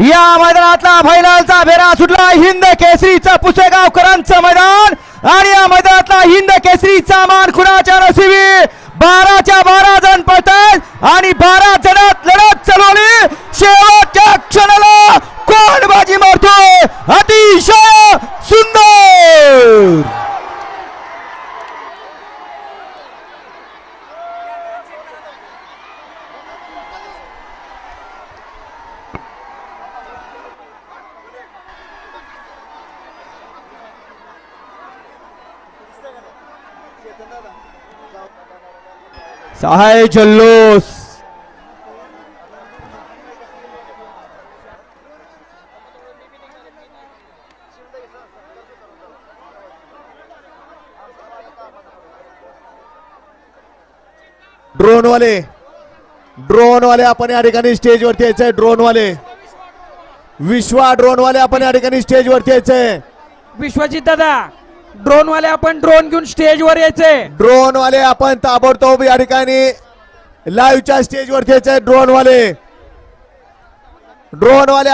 या मैदानातला फायनलचा फेरा सुटला. हिंद केसरीचा पुसेगावकरांचं मैदान. आणि या मैदानातला हिंद केसरीचा मान खुणाच्या नशिबी बाराच्या बारा जण पळतात आणि बारा जण सहाय जल्लोष। ड्रोन वाले ड्रोन वाले आपण या ठिकाणी स्टेज वरती यायचंय ड्रोन वाले विश्वा ड्रोन वाले आपण या ठिकाणी स्टेज वरती यायचंय. विश्वजित दादा ड्रोन वाले आपण ड्रोन घेऊन स्टेजवर यायचे. ड्रोन वाले आपण ताबडतोब या ठिकाणी लाईव्हच्या स्टेज यायचे ड्रोन वाले ड्रोन वाले